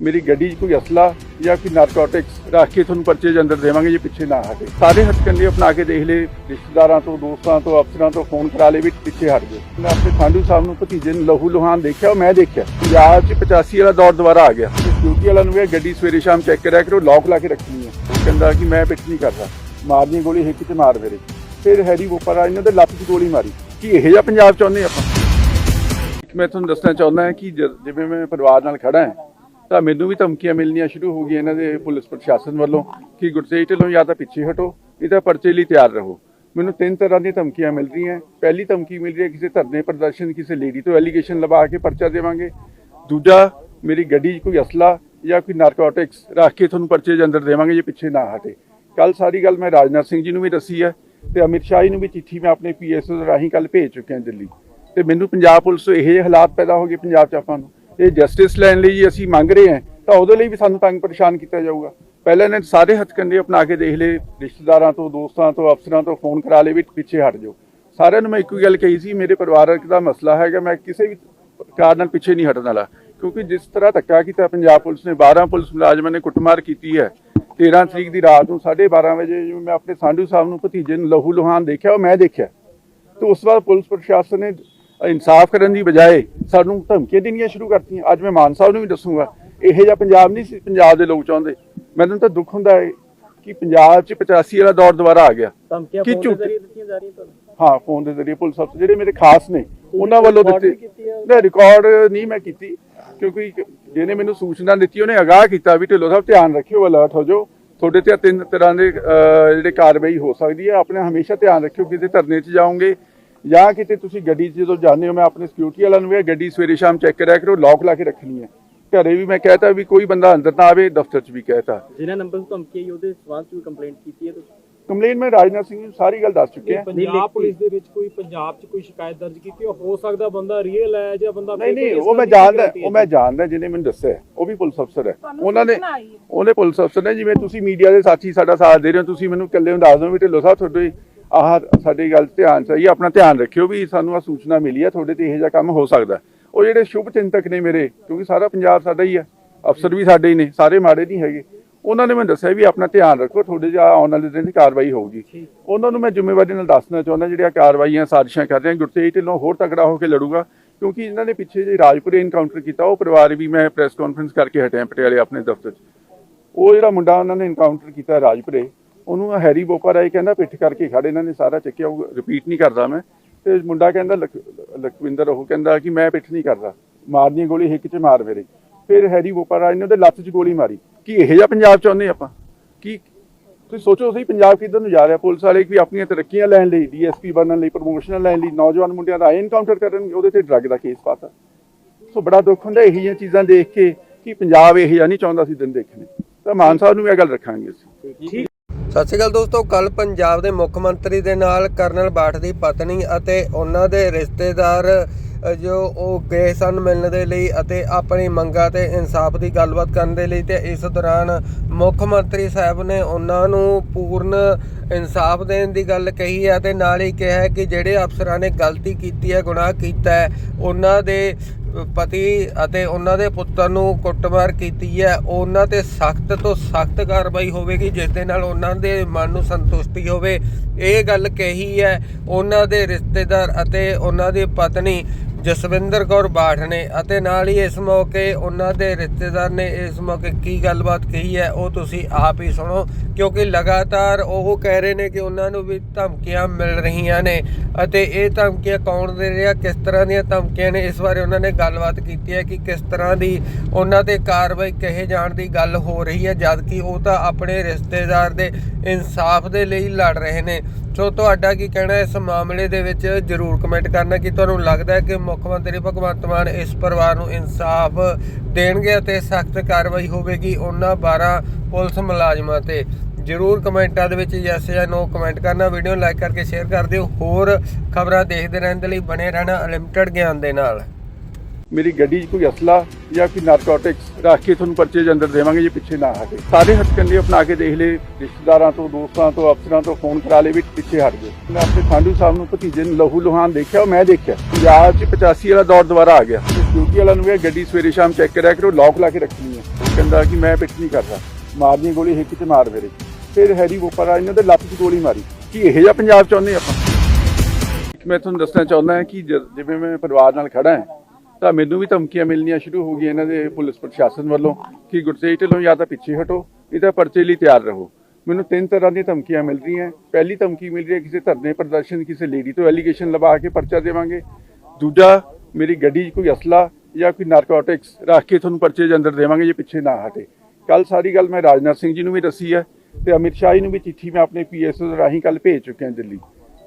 ਮੇਰੀ ਗੱਡੀ 'ਚ ਕੋਈ ਅਸਲਾ ਜਾਂ ਕੋਈ ਨਾਰਕੋਟਿਕਸ ਰੱਖ ਕੇ ਤੁਹਾਨੂੰ ਪਰਚੇ ਦੇ ਅੰਦਰ ਦੇਵਾਂਗੇ ਜੇ ਪਿੱਛੇ ਨਾ ਹਟੇ। ਸਾਰੇ ਹੱਥਕੰਡੇ ਅਪਣਾ ਕੇ ਦੇਖ ਲਏ, ਰਿਸ਼ਤੇਦਾਰਾਂ ਤੋਂ, ਦੋਸਤਾਂ ਤੋਂ, ਅਫਸਰਾਂ ਤੋਂ ਫੋਨ ਕਰਾ ਲਏ ਵੀ ਪਿੱਛੇ ਹਟ ਜਾਓ। ਮੈਂ ਆਪਣੇ ਸਾਂਢੂ ਸਾਹਿਬ ਨੂੰ, ਭਤੀਜੇ ਨੂੰ ਲਹੂ ਲੁਹਾਨ ਦੇਖਿਆ, ਉਹ ਮੈਂ ਦੇਖਿਆ। ਪੰਜਾਬ 'ਚ 85 ਵਾਲਾ ਦੌਰ ਦੁਬਾਰਾ ਆ ਗਿਆ। ਡਿਊਟੀ ਵਾਲਾ ਨੂੰ ਇਹ ਗੱਡੀ ਸਵੇਰੇ ਸ਼ਾਮ ਚੈੱਕ ਕਰਿਆ ਕਰੋ ਲੌਕ ਲਾ ਕੇ ਰੱਖਣੀ ਹੈ ਉਹ ਕਹਿੰਦਾ ਕਿ ਮੈਂ ਪਿੱਛ ਨਹੀਂ ਕਰਦਾ। ਮਾਰਨੀ ਗੋਲੀ ਹਿੱਕ 'ਚ ਮਾਰ ਮੇਰੇ। ਫਿਰ ਹੈਰੀ ਵੋਪਰਾ ਇਹਨਾਂ ਦੇ ਲੱਤ 'ਚ ਗੋਲੀ ਮਾਰੀ। ਕੀ ਇਹ ਜਿਹਾ ਪੰਜਾਬ ਚਾਹੁੰਦੇ ਆਪਾਂ? ਮੈਂ ਤੁਹਾਨੂੰ ਦੱਸਣਾ ਚਾਹੁੰਦਾ ਹਾਂ ਕਿ ਜਿਵੇਂ ਮੈਂ ਪਰਿਵਾਰ ਨਾਲ ਖੜਾ ਹਾਂ ਤਾਂ ਮੈਨੂੰ ਵੀ ਧਮਕੀਆਂ ਮਿਲਣੀਆਂ ਸ਼ੁਰੂ ਹੋ ਗਈਆਂ ਇਹਨਾਂ ਦੇ ਪੁਲਿਸ ਪ੍ਰਸ਼ਾਸਨ ਵੱਲੋਂ ਕਿ ਗੁਰਸੇਵ ਢਿੱਲੋਂ ਜਾਂ ਤਾਂ ਪਿੱਛੇ ਹਟੋ ਇਹ ਤਾਂ ਪਰਚੇ ਲਈ ਤਿਆਰ ਰਹੋ। ਮੈਨੂੰ ਤਿੰਨ ਤਰ੍ਹਾਂ ਦੀਆਂ ਧਮਕੀਆਂ ਮਿਲ ਰਹੀਆਂ। ਪਹਿਲੀ ਧਮਕੀ ਮਿਲ ਰਹੀ ਹੈ ਕਿਸੇ ਧਰਨੇ ਪ੍ਰਦਰਸ਼ਨ ਕਿਸੇ ਲੇਡੀ ਤੋਂ ਐਲੀਗੇਸ਼ਨ ਲਵਾ ਕੇ ਪਰਚਾ ਦੇਵਾਂਗੇ। ਦੂਜਾ, ਮੇਰੀ ਗੱਡੀ 'ਚ ਕੋਈ ਅਸਲਾ ਜਾਂ ਕੋਈ ਨਾਰਕੋਟਿਕਸ ਰੱਖ ਕੇ ਤੁਹਾਨੂੰ ਪਰਚੇ ਦੇ ਅੰਦਰ ਦੇਵਾਂਗੇ ਜੇ ਪਿੱਛੇ ਨਾ ਹਟੇ। ਕੱਲ ਸਾਰੀ ਗੱਲ ਮੈਂ ਰਾਜਨਾਥ ਸਿੰਘ ਜੀ ਨੂੰ ਵੀ ਦੱਸੀ ਹੈ ਤੇ ਅਮਿਤ ਸ਼ਾਹ ਜੀ ਨੂੰ ਵੀ ਚਿੱਠੀ ਮੈਂ ਆਪਣੇ ਪੀਐਸਓ ਰਾਹੀਂ ਕੱਲ ਭੇਜ ਚੁੱਕਿਆ ਦਿੱਲੀ। ਤੇ ਮੈਨੂੰ ਪੰਜਾਬ ਪੁਲਿਸ ਤੋਂ ਇਹੋ ਜਿਹੇ ਹਾਲਾਤ ਪੈਦਾ ਹੋ ਗਏ ਪੰਜਾਬ 'ਚ ਆਪਾਂ ਨੂੰ। ਇਹ ਜਸਟਿਸ ਲੈਣ ਲਈ ਜੀ ਅਸੀਂ ਮੰਗ ਰਹੇ ਹਾਂ, ਤਾਂ ਉਹਦੇ ਲਈ ਵੀ ਸਾਨੂੰ ਤੰਗ ਪਰੇਸ਼ਾਨ ਕੀਤਾ ਜਾਊਗਾ। ਪਹਿਲਾਂ ਇਹਨੇ ਸਾਰੇ ਹੱਥਕੰਡੇ ਅਪਣਾ ਕੇ ਦੇਖ ਲਏ, ਰਿਸ਼ਤੇਦਾਰਾਂ ਤੋਂ, ਦੋਸਤਾਂ ਤੋਂ, ਅਫਸਰਾਂ ਤੋਂ ਫੋਨ ਕਰਾ ਲਏ ਵੀ ਪਿੱਛੇ ਹਟ ਜਾਓ। ਸਾਰਿਆਂ ਨੂੰ ਮੈਂ ਇੱਕੋ ਹੀ ਗੱਲ ਕਹੀ ਸੀ, ਮੇਰੇ ਪਰਿਵਾਰਕ ਦਾ ਮਸਲਾ ਹੈਗਾ, ਮੈਂ ਕਿਸੇ ਵੀ ਕਾਰ ਨਾਲ ਪਿੱਛੇ ਨਹੀਂ ਹਟਣ ਵਾਲਾ। ਕਿਉਂਕਿ ਜਿਸ ਤਰ੍ਹਾਂ ਧੱਕਾ ਕੀਤਾ, ਪੰਜਾਬ ਪੁਲਿਸ ਨੇ 12 ਪੁਲਿਸ ਮੁਲਾਜ਼ਮਾਂ ਨੇ ਕੁੱਟਮਾਰ ਕੀਤੀ ਹੈ। 13 ਤਰੀਕ ਦੀ ਰਾਤ ਨੂੰ 12:30 ਵਜੇ ਜਿਵੇਂ ਮੈਂ ਆਪਣੇ ਸਾਂਢੂ ਸਾਹਿਬ ਨੂੰ ਭਤੀਜੇ ਨੂੰ ਲਹੂ ਲੁਹਾਨ ਦੇਖਿਆ, ਉਹ ਮੈਂ ਦੇਖਿਆ। ਤੇ ਉਸ ਵਾਰ ਪੁਲਿਸ ਪ੍ਰਸ਼ਾਸਨ ਨੇ ਇਨਸਾਫ ਕਰਨ ਦੀ ਬਜਾਏ ਸਾਨੂੰ ਧਮਕੀਆਂ ਦੇਣੀਆਂ ਸ਼ੁਰੂ ਕਰਤੀਆਂ। ਅੱਜ ਮੈਂ ਮਾਨ ਸਾਹਿਬ ਨੂੰ ਵੀ ਦੱਸੂਗਾ ਇਹੋ ਜਿਹਾ ਪੰਜਾਬ ਨਹੀਂ ਸੀ ਪੰਜਾਬ ਦੇ ਲੋਕ ਚਾਹੁੰਦੇ। ਮੈਨੂੰ ਤਾਂ ਦੁੱਖ ਹੁੰਦਾ ਹੈ ਕਿ ਪੰਜਾਬ 'ਚ 85 ਵਾਲਾ ਦੌਰ ਦੁਬਾਰਾ ਆ ਗਿਆ। ਧਮਕੀਆਂ ਕੀ ਫੋਨ ਦੇ ਝੂਠ? ਜ਼ਰੀਏ ਦਿੱਤੀਆਂ ਜਾ ਰਹੀਆਂ ਤੁਹਾਨੂੰ? ਹਾਂ ਫੋਨ ਦੇ ਜ਼ਰੀਏ ਪੁਲਿਸ ਅਫਸਰ ਜਿਹੜੇ ਮੇਰੇ ਖਾਸ ਨੇ ਉਹਨਾਂ ਵੱਲੋਂ ਦਿੱਤੇ? ਨਹੀਂ ਰਿਕਾਰਡ ਨਹੀਂ ਮੈਂ ਕੀਤੀ ਕਿਉਂਕਿ ਜਿਹਨੇ ਮੈਨੂੰ ਸੂਚਨਾ ਦਿੱਤੀ ਉਹਨੇ ਅਗਾਹ ਕੀਤਾ ਵੀ ਢਿੱਲੋਂ ਸਾਹਿਬ ਧਿਆਨ ਰੱਖਿਓ ਅਲਰਟ ਹੋ ਜਾਓ। ਤੁਹਾਡੇ ਤੇ ਤਿੰਨ ਤਰ੍ਹਾਂ ਦੇ ਜਿਹੜੇ ਕਾਰਵਾਈ ਹੋ ਸਕਦੀ ਹੈ ਆਪਣੇ ਹਮੇਸ਼ਾ ਧਿਆਨ ਰੱਖਿਓ ਕਿਤੇ ਧਰਨੇ 'ਚ ਜਾਓਗੇ ਜਾਂ ਕਿਤੇ ਤੁਸੀਂ ਗੱਡੀ 'ਚ ਜਦੋਂ ਜਾਂਦੇ ਹੋ ਮੈਂ ਆਪਣੇ ਸਿਕਿਉਰਿਟੀ ਵਾਲਿਆਂ ਨੂੰ ਵੀ ਇਹ ਗੱਡੀ ਸਵੇਰੇ ਸ਼ਾਮ ਚੈੱਕ ਕਰਿਆ ਕਰੋ ਲੌਕ ਲਾ ਕੇ ਰੱਖਣੀ ਹੈ। ਘਰੇ ਵੀ ਮੈਂ ਕਹਿਤਾ ਵੀ ਕੋਈ ਬੰਦਾ ਅੰਦਰ ਨਾ ਆਵੇ ਦਫ਼ਤਰ 'ਚ ਵੀ ਕਹਿਤਾ। ਜਿਨ੍ਹਾਂ ਨੰਬਰ ਤੋਂ ਧਮਕੀ ਆਈ ਉਹਦੇ ਸਬੰਧ ਚ ਕੰਪਲੇਂਟ ਕੀਤੀ ਹੈ ਤੁਸੀਂ? ਕੰਪਲੇਨ ਮੈਂ ਰਾਜਨਾਥ ਸਿੰਘ ਨੂੰ ਸਾਰੀ ਗੱਲ ਦੱਸ ਚੁੱਕਿਆ। ਪੰਜਾਬ ਪੁਲਿਸ ਦੇ ਵਿੱਚ ਕੋਈ ਪੰਜਾਬ 'ਚ ਕੋਈ ਸ਼ਿਕਾਇਤ ਦਰਜ ਕੀਤੀ ਹੋ ਸਕਦਾ ਬੰਦਾ ਰੀਅਲ ਹੈ ਜਾਂ ਬੰਦਾ ਨਹੀਂ ਨਹੀਂ ਉਹ ਮੈਂ ਜਾਣਦਾ ਉਹ ਮੈਂ ਜਾਣਦਾ ਜਿਹਨੇ ਮੈਨੂੰ ਦੱਸਿਆ। ਉਹ ਵੀ ਪੁਲਿਸ ਅਫਸਰ ਹੈ। ਉਹਨਾਂ ਨੇ। ਉਹਨੇ ਪੁਲਿਸ ਅਫਸਰ ਨੇ ਜਿਵੇਂ ਤੁਸੀਂ ਮੀਡੀਆ ਦੇ ਸਾਥੀ ਸਾਡਾ ਸਾਥ ਦੇ ਰਹੇ ਹੋ ਤੁਸੀਂ ਮੈਨੂੰ ਇਕੱਲੇ ਨੂੰ ਦੱਸ ਦਿਓ ਵੀ ਢਿੱਲੋਂ ਸਾਹਿਬ ਤੁਹਾਡੇ ਆਹ ਸਾਡੀ ਗੱਲ ਧਿਆਨ ਚਾਹੀਏ ਆਪਣਾ ਧਿਆਨ ਰੱਖਿਓ ਵੀ ਸਾਨੂੰ ਆ ਸੂਚਨਾ ਮਿਲੀ ਹੈ ਤੁਹਾਡੇ ਤੇ ਇਹੋ ਜਿਹਾ ਕੰਮ ਹੋ ਸਕਦਾ ਉਹ ਜਿਹੜੇ ਸ਼ੁਭ ਚਿੰਤਕ ਨੇ ਮੇਰੇ ਕਿਉਂਕਿ ਸਾਰਾ ਪੰਜਾਬ ਸਾਡਾ ਹੀ ਹੈ ਅਫਸਰ ਵੀ ਸਾਡੇ ਹੀ ਨੇ ਸਾਰੇ ਮਾੜੇ ਨਹੀਂ ਹੈਗੇ। ਉਹਨਾਂ ਨੇ ਮੈਨੂੰ ਦੱਸਿਆ ਵੀ ਆਪਣਾ ਧਿਆਨ ਰੱਖੋ ਤੁਹਾਡੇ ਜਿਹਾ ਆਉਣ ਵਾਲੇ ਦਿਨ ਦੀ ਕਾਰਵਾਈ ਹੋਊਗੀ। ਉਹਨਾਂ ਨੂੰ ਮੈਂ ਜ਼ਿੰਮੇਵਾਰੀ ਨਾਲ ਦੱਸਣਾ ਚਾਹੁੰਦਾ ਜਿਹੜੀਆਂ ਕਾਰਵਾਈਆਂ ਸਾਜ਼ਿਸ਼ਾਂ ਕਰ ਰਹੇ ਆ ਗੁਰਤੇਜ ਢਿੱਲੋਂ ਹੋਰ ਤਕੜਾ ਹੋ ਕੇ ਲੜੂਗਾ ਕਿਉਂਕਿ ਇਹਨਾਂ ਨੇ ਪਿੱਛੇ ਜੇ ਰਾਜਪੁਰੇ ਇਨਕਾਊਂਟਰ ਕੀਤਾ ਉਹ ਪਰਿਵਾਰ ਵੀ ਮੈਂ ਪ੍ਰੈਸ ਕਾਨਫਰੰਸ ਕਰਕੇ ਹਟਿਆ ਪਟਿਆਲੇ ਆਪਣੇ ਦਫ਼ਤਰ 'ਚ। ਉਹ ਜਿਹੜਾ ਮੁੰਡਾ ਉਹਨਾਂ ਨੇ ਇਨਕਾਊਂਟਰ ਕੀਤਾ ਰਾਜਪੁਰੇ ਉਹਨੂੰ ਆਹ ਹੈਰੀ ਬੋਪਰ ਆਈ ਕਹਿੰਦਾ ਪਿੱਠ ਕਰਕੇ ਖੜੇ, ਇਹਨਾਂ ਨੇ ਸਾਰਾ ਚੱਕਿਆ, ਉਹ ਰਿਪੀਟ ਨਹੀਂ ਕਰਦਾ ਮੈਂ। ਤੇ ਮੁੰਡਾ ਕਹਿੰਦਾ ਲਖ- ਲਖਵਿੰਦਰ, ਉਹ ਕਹਿੰਦਾ ਕਿ ਮੈਂ ਪਿੱਠ ਨਹੀਂ ਕਰਦਾ ਮਾਰਨੀ ਗੋਲੀ ਹਿੱਕ 'ਚ ਮਾਰ ਮੇਰੇ। ਫਿਰ ਹੈਰੀ ਬੋਪਰ ਆਈ ਨੇ ਉਹਦੇ ਲੱਤ 'ਚ ਗੋਲੀ ਮਾਰੀ। ਕੀ ਇਹੋ ਜਿਹਾ ਪੰਜਾਬ ਚਾਹੁੰਦੇ ਆਪਾਂ? ਕੀ, ਤੁਸੀਂ ਸੋਚੋ ਸਹੀ ਪੰਜਾਬ ਕਿੱਧਰ ਨੂੰ ਜਾ ਰਿਹਾ, ਪੁਲਿਸ ਵਾਲੇ ਵੀ ਆਪਣੀਆਂ ਤਰੱਕੀਆਂ ਲੈਣ ਲਈ, ਡੀਐਸਪੀ ਬਣਨ ਲਈ ਪ੍ਰਮੋਸ਼ਨ ਲੈਣ ਲਈ, ਨੌਜਵਾਨ ਮੁੰਡਿਆਂ ਦਾ ਐਨਕਾਊਂਟਰ ਕਰਨ, ਉਹਦੇ ਤੇ ਡਰੱਗ ਦਾ ਕੇਸ ਪਾਤਾ। ਸੋ ਬੜਾ ਦੁੱਖ ਹੁੰਦਾ ਇਹੋ ਜਿਹੀਆਂ ਚੀਜ਼ਾਂ ਦੇਖ ਕੇ ਕਿ ਪੰਜਾਬ ਇਹੋ ਜਿਹਾ ਨਹੀਂ ਚਾਹੁੰਦਾ ਸੀ ਦਿਨ ਦੇਖਣੇ। ਤਾਂ ਮਾਨ ਸਾਹਿਬ ਨੂੰ ਵੀ ਇਹ ਗੱਲ ਰੱਖਾਂਗੇ ਅਸੀਂ। ਸਤਿ ਸ਼੍ਰੀ ਅਕਾਲ ਦੋਸਤੋ ਕੱਲ ਪੰਜਾਬ ਦੇ ਮੁੱਖ ਮੰਤਰੀ ਦੇ ਨਾਲ ਕਰਨਲ ਬਾਠ ਦੀ ਪਤਨੀ ਅਤੇ ਉਹਨਾਂ ਦੇ ਰਿਸ਼ਤੇਦਾਰ ਜੋ ਉਹ ਗਏ ਸਨ ਮਿਲਣ ਦੇ ਲਈ ਅਤੇ ਆਪਣੀ ਮੰਗਾਂ ਤੇ ਇਨਸਾਫ ਦੀ ਗੱਲਬਾਤ ਕਰਨ ਦੇ ਲਈ ਤੇ ਇਸ ਦੌਰਾਨ ਮੁੱਖ ਮੰਤਰੀ ਸਾਹਿਬ ਨੇ ਉਹਨਾਂ ਨੂੰ ਪੂਰਨ ਇਨਸਾਫ ਦੇਣ ਦੀ ਗੱਲ ਕਹੀ ਹੈ ਤੇ ਨਾਲ ਹੀ ਕਿਹਾ ਕਿ ਜਿਹੜੇ ਅਫਸਰਾਂ ਨੇ ਗਲਤੀ ਕੀਤੀ ਹੈ, ਗੁਨਾਹ ਕੀਤਾ ਹੈ, ਉਹਨਾਂ ਦੇ ਪਤੀ ਅਤੇ ਉਹਨਾਂ ਦੇ ਪੁੱਤਰ ਨੂੰ ਕੁੱਟਮਾਰ ਕੀਤੀ ਹੈ। ਉਹਨਾਂ ਤੇ ਸਖਤ ਤੋਂ ਸਖਤ ਕਾਰਵਾਈ ਹੋਵੇਗੀ, ਜਿਸ ਦੇ ਨਾਲ ਉਹਨਾਂ ਦੇ ਮਨ ਨੂੰ ਸੰਤੁਸ਼ਟੀ ਹੋਵੇ। ਇਹ ਗੱਲ ਕਹੀ ਹੈ, ਉਹਨਾਂ ਦੇ ਰਿਸ਼ਤੇਦਾਰ ਅਤੇ ਉਹਨਾਂ ਦੀ ਪਤਨੀ ਜਸਵਿੰਦਰ ਕੌਰ ਬਾਠ ਨੇ ਅਤੇ ਨਾਲ ਹੀ ਇਸ ਮੌਕੇ ਉਹਨਾਂ ਦੇ ਰਿਸ਼ਤੇਦਾਰ ਨੇ ਇਸ ਮੌਕੇ ਕੀ ਗੱਲਬਾਤ ਕਹੀ ਹੈ, ਉਹ ਤੁਸੀਂ ਆਪ ਹੀ ਸੁਣੋ, ਕਿਉਂਕਿ ਲਗਾਤਾਰ ਉਹ ਕਹਿ ਰਹੇ ਨੇ ਕਿ ਉਹਨਾਂ ਨੂੰ ਵੀ ਧਮਕੀਆਂ ਮਿਲ ਰਹੀਆਂ ਨੇ ਅਤੇ ਇਹ ਧਮਕੀਆਂ ਕੌਣ ਦੇ ਰਿਹਾ, ਕਿਸ ਤਰ੍ਹਾਂ ਦੀਆਂ ਧਮਕੀਆਂ ਨੇ, ਇਸ ਬਾਰੇ ਉਹਨਾਂ ਨੇ ਗੱਲਬਾਤ ਕੀਤੀ ਹੈ ਕਿ ਕਿਸ ਤਰ੍ਹਾਂ ਦੀ ਉਹਨਾਂ ਤੇ ਕਾਰਵਾਈ ਕਹੇ ਜਾਣ ਦੀ ਗੱਲ ਹੋ ਰਹੀ ਹੈ ਜਦ ਕਿ ਉਹ ਤਾਂ ਆਪਣੇ ਰਿਸ਼ਤੇਦਾਰ ਦੇ ਇਨਸਾਫ ਦੇ ਲਈ ਲੜ ਰਹੇ ਨੇ। ਸੋ ਤੁਹਾਡਾ ਕੀ ਕਹਿਣਾ ਇਸ ਮਾਮਲੇ ਦੇ ਵਿੱਚ? ਜਰੂਰ ਕਮੈਂਟ ਕਰਨਾ ਕਿ ਤੁਹਾਨੂੰ ਲੱਗਦਾ ਹੈ ਕਿ ਮੁੱਖ ਮੰਤਰੀ ਭਗਵੰਤ ਮਾਨ ਇਸ ਪਰਿਵਾਰ ਨੂੰ ਇਨਸਾਫ ਦੇਣਗੇ ਅਤੇ ਸਖਤ ਕਾਰਵਾਈ ਹੋਵੇਗੀ ਉਹਨਾਂ 12 ਪੁਲਿਸ ਮੁਲਾਜ਼ਮਾਂ ਤੇ? ਜਰੂਰ ਕਮੈਂਟਾਂ ਦੇ ਵਿੱਚ ਯੈਸ ਜਾਂ ਨੋ ਕਮੈਂਟ ਕਰਨਾ। ਵੀਡੀਓ ਨੂੰ ਲਾਈਕ ਕਰਕੇ ਸ਼ੇਅਰ ਕਰ ਦਿਓ। ਹੋਰ ਖਬਰਾਂ ਦੇਖਦੇ ਰਹਿਣ ਦੇ ਲਈ ਬਣੇ ਰਹਿਣਾ ਅਨਲਿਮਟਿਡ ਗਿਆਨ ਦੇ ਨਾਲ। ਮੇਰੀ ਗੱਡੀ 'ਚ ਕੋਈ ਅਸਲਾ ਜਾਂ ਕੋਈ ਨਾਰਕੋਟਿਕਸ ਰੱਖ ਕੇ ਤੁਹਾਨੂੰ ਪਰਚੇ ਦੇ ਅੰਦਰ ਦੇਵਾਂਗੇ ਜੇ ਪਿੱਛੇ ਨਾ ਹਟੇ। ਸਾਰੇ ਹੱਥਕੰਡੇ ਅਪਣਾ ਕੇ ਦੇਖ ਲਏ, ਰਿਸ਼ਤੇਦਾਰਾਂ ਤੋਂ, ਦੋਸਤਾਂ ਤੋਂ, ਅਫਸਰਾਂ ਤੋਂ ਫੋਨ ਕਰਾ ਲਏ ਵੀ ਪਿੱਛੇ ਹਟ ਗਏ ਮੈਂ ਆਪਣੇ ਸਾਂਢੂ ਸਾਹਿਬ ਨੂੰ, ਭਤੀਜੇ ਨੂੰ ਲਹੂ ਲੁਹਾਨ ਦੇਖਿਆ ਉਹ ਮੈਂ ਦੇਖਿਆ, ਪੰਜਾਬ 'ਚ 85 ਵਾਲਾ ਦੌਰ ਦੁਬਾਰਾ ਆ ਗਿਆ। ਡਿਊਟੀ ਵਾਲਾ ਨੂੰ ਇਹ ਗੱਡੀ ਸਵੇਰੇ ਸ਼ਾਮ ਚੈੱਕ ਕਰਿਆ ਕਰੋ ਲੌਕ ਲਾ ਕੇ ਰੱਖਣੀ ਹੈ ਉਹ ਕਹਿੰਦਾ ਕਿ ਮੈਂ ਪਿੱਛ ਨਹੀਂ ਕਰਦਾ। ਮਾਰਨੀ ਗੋਲੀ ਹਿੱਕ 'ਚ ਮਾਰ ਮੇਰੇ ਫਿਰ ਹੈਰੀ ਵੋਪਰਾ ਇਹਨਾਂ ਦੇ ਲੱਤ 'ਚ ਗੋਲੀ ਮਾਰੀ। ਕੀ ਇਹੋ ਜਿਹਾ ਪੰਜਾਬ ਚਾਹੁੰਦੇ ਆਪਾਂ? ਮੈਂ ਤੁਹਾਨੂੰ ਦੱਸਣਾ ਚਾਹੁੰਦਾ ਹਾਂ ਕਿ ਜਿਵੇਂ ਮੈਂ ਪਰਿਵਾਰ ਨਾਲ ਖੜਾ ਹਾਂ ਤਾਂ ਮੈਨੂੰ ਵੀ ਧਮਕੀਆਂ ਮਿਲਣੀਆਂ ਸ਼ੁਰੂ ਹੋ ਗਈਆਂ ਇਹਨਾਂ ਦੇ ਪੁਲਿਸ ਪ੍ਰਸ਼ਾਸਨ ਵੱਲੋਂ ਕਿ ਗੁਰਤੇਜ ਢਿੱਲੋਂ ਜਾਂ ਤਾਂ ਪਿੱਛੇ ਹਟੋ ਨਹੀਂ ਤਾਂ ਪਰਚੇ ਲਈ ਤਿਆਰ ਰਹੋ। ਮੈਨੂੰ ਤਿੰਨ ਤਰ੍ਹਾਂ ਦੀਆਂ ਧਮਕੀਆਂ ਮਿਲ ਰਹੀਆਂ। ਪਹਿਲੀ ਧਮਕੀ ਮਿਲ ਰਹੀ ਹੈ ਕਿਸੇ ਧਰਨੇ ਪ੍ਰਦਰਸ਼ਨ, ਕਿਸੇ ਲੇਡੀ ਤੋਂ ਐਲੀਗੇਸ਼ਨ ਲਵਾ ਕੇ ਪਰਚਾ ਦੇਵਾਂਗੇ। ਦੂਜਾ, ਮੇਰੀ ਗੱਡੀ 'ਚ ਕੋਈ ਅਸਲਾ ਜਾਂ ਕੋਈ ਨਾਰਕੋਟਿਕਸ ਰੱਖ ਕੇ ਤੁਹਾਨੂੰ ਪਰਚੇ ਦੇ ਅੰਦਰ ਦੇਵਾਂਗੇ ਜੇ ਪਿੱਛੇ ਨਾ ਹਟੇ। ਕੱਲ ਸਾਰੀ ਗੱਲ ਮੈਂ ਰਾਜਨਾਥ ਸਿੰਘ ਜੀ ਨੂੰ ਵੀ ਦੱਸੀ ਹੈ ਤੇ ਅਮਿਤ ਸ਼ਾਹ ਜੀ ਨੂੰ ਵੀ ਚਿੱਠੀ ਮੈਂ ਆਪਣੇ ਪੀਐਸਓ ਰਾਹੀਂ ਕੱਲ ਭੇਜ ਚੁੱਕਿਆ ਦਿੱਲੀ।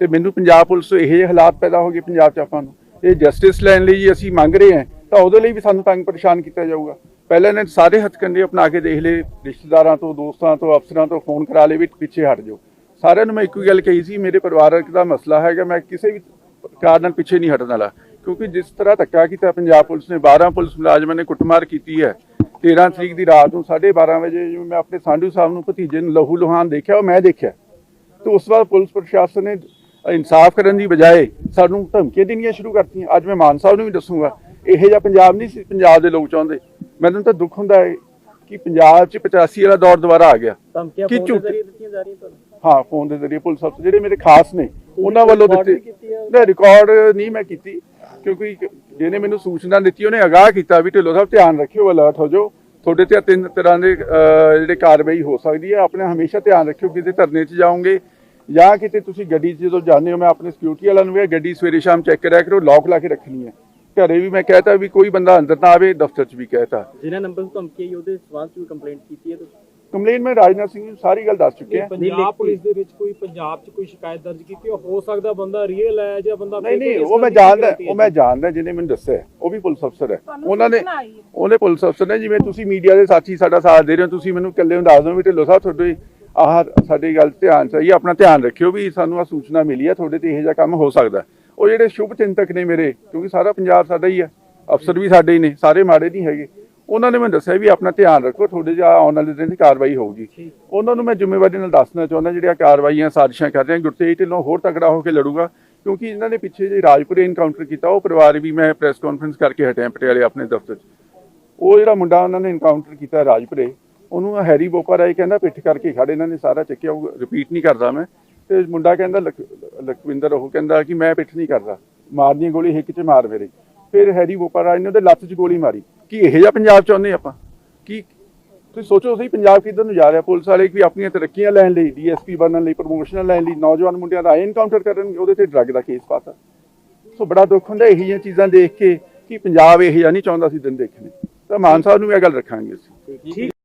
ਤੇ ਮੈਨੂੰ ਪੰਜਾਬ ਪੁਲਿਸ ਤੋਂ ਇਹੋ ਹਾਲਾਤ ਪੈਦਾ ਹੋ ਗਏ ਪੰਜਾਬ 'ਚ ਆਪਾਂ ਨੂੰ। ਇਹ ਜਸਟਿਸ ਲੈਣ ਲਈ ਜੀ ਅਸੀਂ ਮੰਗ ਰਹੇ ਹਾਂ, ਤਾਂ ਉਹਦੇ ਲਈ ਵੀ ਸਾਨੂੰ ਤੰਗ ਪਰੇਸ਼ਾਨ ਕੀਤਾ ਜਾਊਗਾ। ਪਹਿਲਾਂ ਇਹਨੇ ਸਾਰੇ ਹੱਥਕੰਡੇ ਅਪਣਾ ਕੇ ਦੇਖ ਲਏ, ਰਿਸ਼ਤੇਦਾਰਾਂ ਤੋਂ, ਦੋਸਤਾਂ ਤੋਂ, ਅਫਸਰਾਂ ਤੋਂ ਫੋਨ ਕਰਾ ਲਏ ਵੀ ਪਿੱਛੇ ਹਟ ਜਾਓ। ਸਾਰਿਆਂ ਨੂੰ ਮੈਂ ਇੱਕੋ ਹੀ ਗੱਲ ਕਹੀ ਸੀ, ਮੇਰੇ ਪਰਿਵਾਰਕ ਦਾ ਮਸਲਾ ਹੈਗਾ, ਮੈਂ ਕਿਸੇ ਵੀ ਕਾਰ ਨਾਲ ਪਿੱਛੇ ਨਹੀਂ ਹਟਣ ਵਾਲਾ। ਕਿਉਂਕਿ ਜਿਸ ਤਰ੍ਹਾਂ ਧੱਕਾ ਕੀਤਾ, ਪੰਜਾਬ ਪੁਲਿਸ ਨੇ 12 ਪੁਲਿਸ ਮੁਲਾਜ਼ਮਾਂ ਨੇ ਕੁੱਟਮਾਰ ਕੀਤੀ ਹੈ। 13 ਤਰੀਕ ਦੀ ਰਾਤ ਨੂੰ 12:30 ਵਜੇ ਜਿਵੇਂ ਮੈਂ ਆਪਣੇ ਸਾਂਢੂ ਸਾਹਿਬ ਨੂੰ ਭਤੀਜੇ ਨੂੰ ਲਹੂ ਲੁਹਾਨ ਦੇਖਿਆ, ਉਹ ਮੈਂ ਦੇਖਿਆ। ਤੇ ਉਸ ਵਾਰ ਪੁਲਿਸ ਪ੍ਰਸ਼ਾਸਨ ਨੇ ਇਨਸਾਫ ਕਰਨ ਦੀ ਬਜਾਏ ਸਾਨੂੰ ਧਮਕੀਆਂ ਦੇਣੀਆਂ ਸ਼ੁਰੂ ਕਰਤੀਆਂ। ਅੱਜ ਮੈਂ ਮਾਨ ਸਾਹਿਬ ਨੂੰ ਵੀ ਦੱਸੂਗਾ ਇਹੋ ਜਿਹਾ ਪੰਜਾਬ ਨਹੀਂ ਸੀ ਪੰਜਾਬ ਦੇ ਲੋਕ ਚਾਹੁੰਦੇ। ਮੈਨੂੰ ਤਾਂ ਦੁੱਖ ਹੁੰਦਾ ਹੈ ਕਿ ਪੰਜਾਬ 'ਚ 85 ਵਾਲਾ ਦੌਰ ਦੁਬਾਰਾ ਆ ਗਿਆ। ਕੀ ਝੂਠ? ਜ਼ਰੀਏ ਦਿੱਤੀਆਂ ਜਾ ਰਹੀਆਂ ਤੁਹਾਨੂੰ ਹਾਂ ਫੋਨ ਦੇ ਜ਼ਰੀਏ ਪੁਲਿਸ ਅਫਸਰ ਜਿਹੜੇ ਮੇਰੇ ਖਾਸ ਨੇ ਉਹਨਾਂ ਵੱਲੋਂ ਦਿੱਤੇ? ਨਹੀਂ ਰਿਕਾਰਡ ਨਹੀਂ ਮੈਂ ਕੀਤੀ ਕਿਉਂਕਿ ਜਿਹਨੇ ਮੈਨੂੰ ਸੂਚਨਾ ਦਿੱਤੀ ਉਹਨੇ ਅਗਾਹ ਕੀਤਾ ਵੀ ਢਿੱਲੋਂ ਸਾਹਿਬ ਧਿਆਨ ਰੱਖਿਓ ਅਲਰਟ ਹੋ ਜਾਓ। ਤੁਹਾਡੇ ਤੇ ਤਿੰਨ ਤਰ੍ਹਾਂ ਦੇ ਜਿਹੜੇ ਕਾਰਵਾਈ ਹੋ ਸਕਦੀ ਹੈ ਆਪਣੇ ਹਮੇਸ਼ਾ ਧਿਆਨ ਰੱਖਿਓ ਕਿਤੇ ਧਰਨੇ 'ਚ ਜਾਓਗੇ ਜਾਂ ਕਿਤੇ ਤੁਸੀਂ ਗੱਡੀ 'ਚ ਜਦੋਂ ਜਾਂਦੇ ਹੋ ਮੈਂ ਆਪਣੇ ਸਿਕਿਉਰਿਟੀ ਵਾਲਿਆਂ ਨੂੰ ਵੀ ਇਹ ਗੱਡੀ ਸਵੇਰੇ ਸ਼ਾਮ ਚੈੱਕ ਕਰਿਆ ਕਰੋ ਲੌਕ ਲਾ ਕੇ ਰੱਖਣੀ ਹੈ। ਘਰੇ ਵੀ ਮੈਂ ਕਹਿਤਾ ਵੀ ਕੋਈ ਬੰਦਾ ਅੰਦਰ ਨਾ ਆਵੇ ਦਫ਼ਤਰ 'ਚ ਵੀ ਕਹਿਤਾ। ਜਿਨ੍ਹਾਂ ਨੰਬਰ ਤੋਂ ਧਮਕੀ ਆਈ ਉਹਦੇ ਸਬੰਧ 'ਚ ਕੰਪਲੇਂਟ ਕੀਤੀ ਹੈ ਤੁਸੀਂ? ਕੰਪਲੇਨ ਮੈਂ ਰਾਜਨਾਥ ਸਿੰਘ ਨੂੰ ਸਾਰੀ ਗੱਲ ਦੱਸ ਚੁੱਕਿਆ। ਪੰਜਾਬ ਪੁਲਿਸ ਦੇ ਵਿੱਚ ਕੋਈ ਪੰਜਾਬ 'ਚ ਕੋਈ ਸ਼ਿਕਾਇਤ ਦਰਜ ਕੀਤੀ? ਹੋ ਸਕਦਾ ਬੰਦਾ ਰੀਅਲ ਹੈ ਜਾਂ ਬੰਦਾ ਨਹੀਂ ਨਹੀਂ ਉਹ ਮੈਂ ਜਾਣਦਾ ਉਹ ਮੈਂ ਜਾਣਦਾ ਜਿਹਨੇ ਮੈਨੂੰ ਦੱਸਿਆ ਉਹ ਵੀ ਪੁਲਿਸ ਅਫਸਰ ਹੈ। ਉਹਨਾਂ ਨੇ ਉਹਨੇ ਪੁਲਿਸ ਅਫਸਰ ਨੇ ਜਿਵੇਂ ਤੁਸੀਂ ਮੀਡੀਆ ਦੇ ਸਾਥੀ ਸਾਡਾ ਸਾਥ ਦੇ ਰਹੇ ਹੋ ਤੁਸੀਂ ਮੈਨੂੰ ਇਕੱਲੇ ਨੂੰ ਦੱਸ ਦਿਓ ਵੀ ਢਿੱਲੋਂ ਸਾਹਿਬ ਤੁਹਾਡੇ ਆਹ ਸਾਡੀ ਗੱਲ ਧਿਆਨ ਚਾਹੀਏ ਆਪਣਾ ਧਿਆਨ ਰੱਖਿਓ ਵੀ ਸਾਨੂੰ ਆ ਸੂਚਨਾ ਮਿਲੀ ਹੈ ਤੁਹਾਡੇ ਤੇ ਇਹੋ ਜਿਹਾ ਕੰਮ ਹੋ ਸਕਦਾ। ਉਹ ਜਿਹੜੇ ਸ਼ੁਭ ਚਿੰਤਕ ਨੇ ਮੇਰੇ ਕਿਉਂਕਿ ਸਾਰਾ ਪੰਜਾਬ ਸਾਡਾ ਹੀ ਹੈ ਅਫਸਰ ਵੀ ਸਾਡੇ ਹੀ ਨੇ ਸਾਰੇ ਮਾੜੇ ਨਹੀਂ ਹੈਗੇ। ਉਹਨਾਂ ਨੇ ਮੈਨੂੰ ਦੱਸਿਆ ਵੀ ਆਪਣਾ ਧਿਆਨ ਰੱਖੋ ਤੁਹਾਡੇ ਜਿਹਾ ਆਉਣ ਵਾਲੇ ਦਿਨ 'ਚ ਕਾਰਵਾਈ ਹੋਊਗੀ। ਉਹਨਾਂ ਨੂੰ ਮੈਂ ਜ਼ਿੰਮੇਵਾਰੀ ਨਾਲ ਦੱਸਣਾ ਚਾਹੁੰਦਾ ਜਿਹੜੀਆਂ ਕਾਰਵਾਈਆਂ ਸਾਜ਼ਿਸ਼ਾਂ ਕਰ ਰਹੇ ਗੁਰਤੇਜ ਢਿੱਲੋਂ ਹੋਰ ਤਕੜਾ ਹੋ ਕੇ ਲੜੂਗਾ ਕਿਉਂਕਿ ਇਹਨਾਂ ਨੇ ਪਿੱਛੇ ਜੇ ਰਾਜਪੁਰੇ ਇਨਕਾਊਂਟਰ ਕੀਤਾ ਉਹ ਪਰਿਵਾਰ ਵੀ ਮੈਂ ਪ੍ਰੈਸ ਕਾਨਫਰੰਸ ਕਰਕੇ ਹਟਿਆ ਪਟਿਆਲੇ ਆਪਣੇ ਦਫ਼ਤਰ 'ਚ। ਉਹ ਜਿਹੜਾ ਮੁੰਡਾ ਉਹਨਾਂ ਨੇ ਇਨਕਾਊਂਟਰ ਕੀਤਾ ਰਾਜਪੁਰੇ ਉਹਨੂੰ ਹੈਰੀ ਬੋਪਾ ਰਾਏ ਕਹਿੰਦਾ ਪਿੱਠ ਕਰਕੇ ਖੜੇ, ਇਹਨਾਂ ਨੇ ਸਾਰਾ ਚੱਕਿਆ, ਉਹ ਰਿਪੀਟ ਨਹੀਂ ਕਰਦਾ ਮੈਂ। ਤੇ ਮੁੰਡਾ ਕਹਿੰਦਾ ਲਖਵਿੰਦਰ, ਉਹ ਕਹਿੰਦਾ ਕਿ ਮੈਂ ਪਿੱਠ ਨਹੀਂ ਕਰਦਾ ਮਾਰਨੀ ਗੋਲੀ ਹਿੱਕ 'ਚ ਮਾਰ ਮੇਰੇ। ਫਿਰ ਹੈਰੀ ਬੋਪਾ ਰਾਏ ਨੇ ਉਹਦੇ ਲੱਤ 'ਚ ਗੋਲੀ ਮਾਰੀ। ਕੀ ਇਹ ਜਿਹਾ ਪੰਜਾਬ ਚਾਹੁੰਦੇ ਆਪਾਂ? ਕੀ, ਤੁਸੀਂ ਸੋਚੋ ਸਹੀ, ਪੰਜਾਬ ਕਿੱਧਰ ਨੂੰ ਜਾ ਰਿਹਾ? ਪੁਲਿਸ ਵਾਲੇ ਵੀ ਆਪਣੀਆਂ ਤਰੱਕੀਆਂ ਲੈਣ ਲਈ, ਡੀਐਸਪੀ ਬਣਨ ਲਈ ਪ੍ਰਮੋਸ਼ਨਾਂ ਲੈਣ ਲਈ, ਨੌਜਵਾਨ ਮੁੰਡਿਆਂ ਦਾ ਐਨਕਾਊਂਟਰ ਕਰਨਗੇ, ਉਹਦੇ ਤੇ ਡਰੱਗ ਦਾ ਕੇਸ ਪਾਤਾ। ਸੋ ਬੜਾ ਦੁੱਖ ਹੁੰਦਾ ਇਹੋ ਜਿਹੀਆਂ ਚੀਜ਼ਾਂ ਦੇਖ ਕੇ ਕਿ ਪੰਜਾਬ ਇਹੋ ਜਿਹਾ ਨਹੀਂ ਚਾਹੁੰਦਾ ਸੀ ਦਿਨ ਦੇਖਣੇ। ਤਾਂ ਮਾਨ ਸਾਹਿਬ ਨੂੰ ਵੀ ਇਹ ਗੱਲ ਰੱਖਾਂਗੇ ਅਸੀਂ।